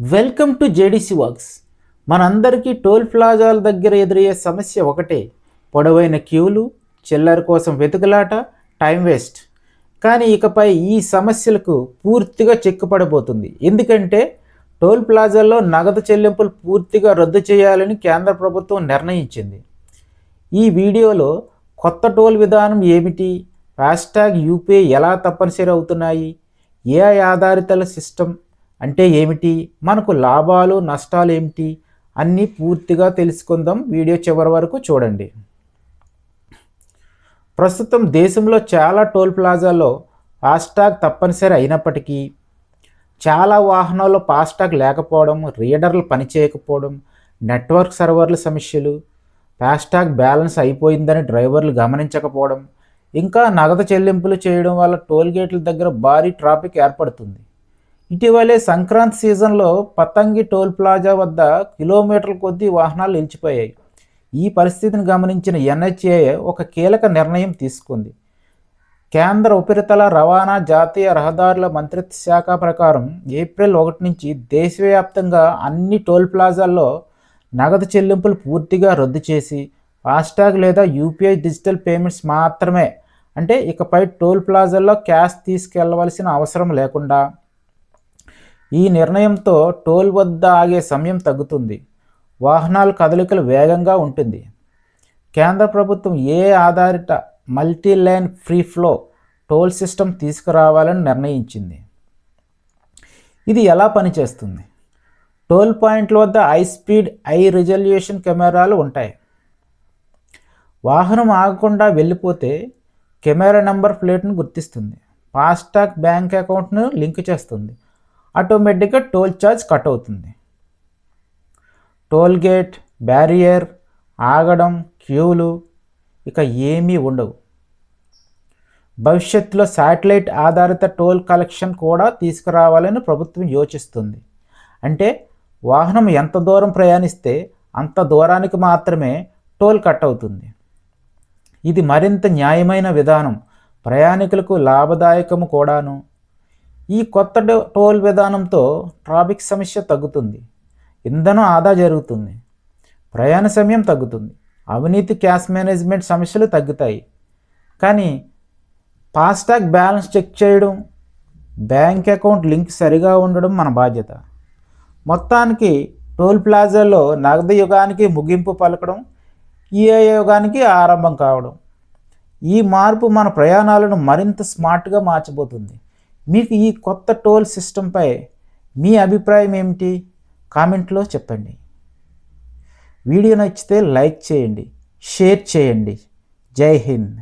Welcome to JDC works. మనందరికీ toll ప్లాజాల దగ్గర ఎదురయ్యే సమస్య ఒకటే. పొడవైన క్యూలు చిల్లర కోసం వెతుకులాట టైం వేస్ట్. కానీ ఇకపై ఈ సమస్యలకు పూర్తిగా చెక్కుపడబోతుంది ఎందుకంటే టోల్ ప్లాజాల్లో నగదు చెల్లింపులు పూర్తిగా రద్దు చేయాలని కేంద్ర ప్రభుత్వం నిర్ణయించింది. ఈ వీడియోలో కొత్త టోల్ విధానం ఏమిటి? ఫాస్టాగ్ యూపీఐ ఎలా తప్పనిసరి అవుతున్నాయి? ఏఐ ఆధారిత సిస్టమ్? అంటే ఏమిటి? మనకు లాభాలు నష్టాలు ఏమిటి? అన్నీ పూర్తిగా తెలుసుకుందాం వీడియో చివరి వరకు చూడండి. ప్రస్తుతం దేశంలో చాలా టోల్ ప్లాజాల్లో ఫాస్టాగ్ తప్పనిసరి అయినప్పటికీ చాలా వాహనాల్లో ఫాస్టాగ్ లేకపోవడం రీడర్లు పనిచేయకపోవడం నెట్వర్క్ సర్వర్ల సమస్యలు ఫాస్టాగ్ బ్యాలెన్స్ అయిపోయిందని డ్రైవర్లు గమనించకపోవడం ఇంకా నగదు చెల్లింపులు చేయడం వల్ల టోల్ గేట్ల దగ్గర భారీ ట్రాఫిక్ ఏర్పడుతుంది. ఇటీవలే సంక్రాంతి సీజన్లో పతంగి టోల్ ప్లాజా వద్ద కిలోమీటర్ల కొద్దీ వాహనాలు నిలిచిపోయాయి. ఈ పరిస్థితిని గమనించిన ఎన్హెచ్ఏ ఒక కీలక నిర్ణయం తీసుకుంది. కేంద్ర ఉపరితల రవాణా జాతీయ రహదారుల మంత్రిత్వ శాఖ ప్రకారం ఏప్రిల్ ఒకటి నుంచి దేశవ్యాప్తంగా అన్ని టోల్ ప్లాజాల్లో నగదు చెల్లింపులు పూర్తిగా రద్దు చేసి ఫాస్టాగ్ లేదా యూపీఐ డిజిటల్ పేమెంట్స్ మాత్రమే. అంటే ఇకపై టోల్ ప్లాజాల్లో క్యాష్ తీసుకెళ్ళవలసిన అవసరం లేకుండా ఈ నిర్ణయంతో టోల్ వద్ద ఆగే సమయం తగ్గుతుంది. వాహనాల కదలికలు వేగంగా ఉంటుంది. కేంద్ర ప్రభుత్వం ఏ ఆధారిత multi lane free flow toll system తీసుకురావాలని నిర్ణయించింది. ఇది ఎలా పనిచేస్తుంది? టోల్ పాయింట్ల వద్ద హై స్పీడ్ హై రిజల్యూషన్ కెమెరాలు ఉంటాయి. వాహనం ఆగకుండా వెళ్ళిపోతే కెమెరా నెంబర్ ప్లేట్ను గుర్తిస్తుంది. ఫాస్టాగ్ బ్యాంక్ అకౌంట్ను లింక్ చేస్తుంది. ఆటోమేటిక్గా టోల్ ఛార్జ్ కట్ అవుతుంది. టోల్ గేట్ బ్యారియర్ ఆగడం క్యూలు ఇక ఏమీ ఉండవు. భవిష్యత్తులో శాటిలైట్ ఆధారిత టోల్ కలెక్షన్ కూడా తీసుకురావాలని ప్రభుత్వం యోచిస్తుంది. అంటే వాహనం ఎంత దూరం ప్రయాణిస్తే అంత దూరానికి మాత్రమే టోల్ కట్ అవుతుంది. ఇది మరింత న్యాయమైన విధానం. ప్రయాణికులకు లాభదాయకము కూడాను. ఈ కొత్త టోల్ విధానంతో ట్రాఫిక్ సమస్య తగ్గుతుంది. ఇంధనం ఆదా జరుగుతుంది. ప్రయాణ సమయం తగ్గుతుంది. అవినీతి క్యాష్ మేనేజ్మెంట్ సమస్యలు తగ్గుతాయి. కానీ ఫాస్టాగ్ బ్యాలెన్స్ చెక్ చేయడం బ్యాంక్ అకౌంట్ లింక్ సరిగా ఉండడం మన బాధ్యత. మొత్తానికి టోల్ ప్లాజాలో నగదు యుగానికి ముగింపు పలకడం ఈఏ యుగానికి ఆరంభం కావడం. ఈ మార్పు మన ప్రయాణాలను మరింత స్మార్ట్గా మార్చబోతుంది. మీకు ఈ కొత్త టోల్ సిస్టంపై మీ అభిప్రాయం ఏమిటి? కామెంట్లో చెప్పండి. వీడియో నచ్చితే లైక్ చేయండి షేర్ చేయండి. జై హింద్.